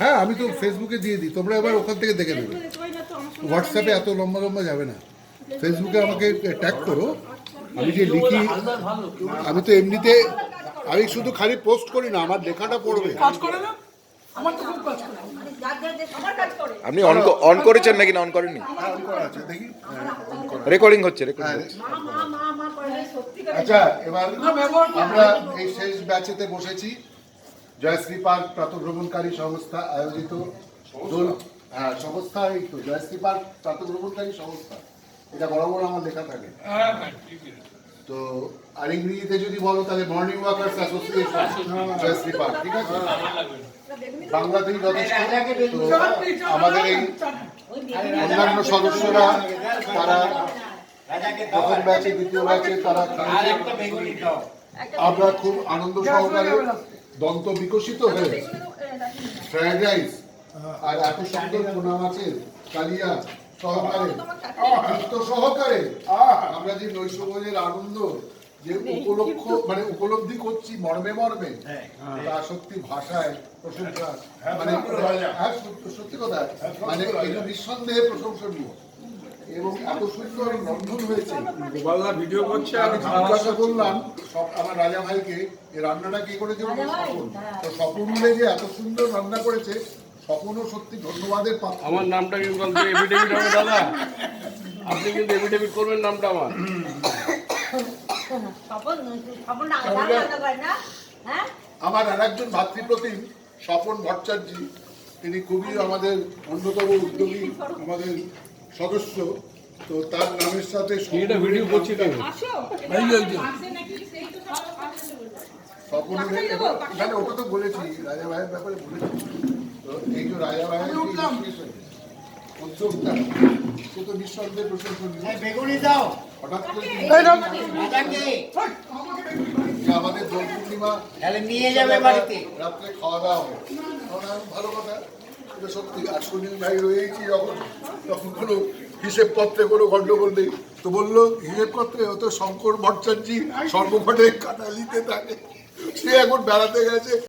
হ্যাঁ আমি তো ফেসবুকে দিয়ে দিই। তোমরা এবার ওখান থেকে দেখে নেবে। হোয়াটসঅ্যাপে এত লম্বা লম্বা যাবে না। ফেসবুকে আমাকে ট্যাগ করো। আমি যে লিখি আমি তো এমনিতে আমি শুধু খালি পোস্ট করি না আমার লেখাটা পড়বে। না? আমার তো খুব কাজ করে। আমার কাজ করে। আপনি অন অন করেছেন নাকি না? অন করেননি? হ্যাঁ, on করা আছে, দেখি। রেকর্ডিং হচ্ছে রেকর্ডিং হ্যাঁ, হচ্ছে সত্যি করে আচ্ছা এবার আমরা এই শেষ ব্যাচেতে বসেছি জয়শ্রী পার্ক প্রাতভ্রমণকারী সংস্থা আয়োজিত দোল হ্যাঁ সংস্থা এই তো জয়শ্রী পার্ক প্রাতভ্রমণকারী সংস্থা এটা বড় বড় আমার লেখা থাকে তো আর ইংরেজিতে যদি বলো তাহলে morning walkers association Joyshree park ঠিক আছে বাংলাতেই যথেষ্ট আমাদের এই অন্যান্য সদস্যরা তারা প্রথম ব্যাচে দ্বিতীয় ব্যাচে তারা আমরা খুব আনন্দ সহকারে দন্ত বিকশিত হয়ে ফ্রাইড রাইস আর এত সুন্দর পোনা মাছের কালিয়া সহকারে সহকারে আমরা যে নৈশভোজের আনন্দ যে উপলক্ষ মানে উপলব্ধি করছি মর্মে মর্মে তা সত্যি ভাষায় প্রশংসা মানে হ্যাঁ, সত্যি- সত্যি কথা। মানে যে নিঃসন্দেহে প্রশংসনীয়। এবং এত সুন্দর রন্ধন হয়েছে। গোপালদা ভিডিও করছে আর আমি জিজ্ঞাসা করলাম সব আমার রাজা ভাইকে এই রান্নাটা কে করেছে বলল স্বপন তো স্বপন মিলে যে এত সুন্দর রান্না করেছে স্বপনও সত্যি ধন্যবাদের পাত্র। আমার নামটা কিন্তু এফিডেভিট হবে দাদা? আপনি কিন্তু এফিডেভিট করবেন নামটা আমার। হ্যাঁ আমার আর একজন ভাতৃপ্রতিম স্বপন ভট্টাচার্য। তিনি খুবই আমাদের অন্যতম উদ্যোগী আমাদের সদস্য তো তার নামের সাথে এটা ভিডিও করছি। স্বপনের ওটা তো বলেছি রাজা ভাইয়ের ব্যাপারে বলেছি। তো এই যে রাজা ভাইয়ের উদ্যোগটা সে তো নিঃসন্দেহে প্রশংসনীয় বেগুনি দাও। হঠাৎ করে আমাদের দোল পূর্ণিমা তাহলে নিয়ে যাবে বাড়িতে। রাত্রে খাওয়া দাওয়া হবে। তখন ভালো কথা। এটা সত্যি। আর সুনীল ভাই রয়েছি যখন, তখন কোনো হিসেব পত্রে, কোনো গণ্ডগোল নেই। তো বলল, হিসেব পত্রে ও তো শঙ্কর ভট্টাচার্য সর্বঘটে কাটালিতে থাকে। সে এখন বেড়াতে গেছে।